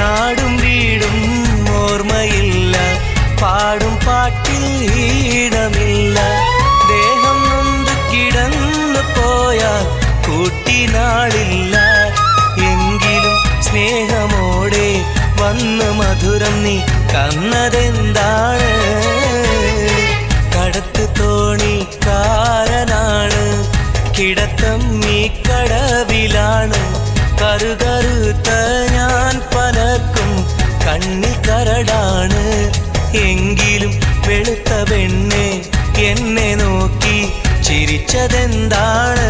നാടും വീടും ഓർമ്മയില്ല. പാടും പാട്ടിൽ ഈടമില്ല ദേഹം നൊന്ത് കിടന്നു പോയ കൂട്ടിനാളില്ല. എങ്കിലും സ്നേഹമോടെ വന്ന് മധുരം നീ കന്നതെന്താണ് കടത്ത് തോണിക്കാരനാണ്. കിടത്തം ഈ കടവിലാണ്. കറുകറുത്ത കരടാണ്. എങ്കിലും വെളുത്ത പെണ്ണെ എന്നെ നോക്കി ചിരിച്ചതെന്താണ്?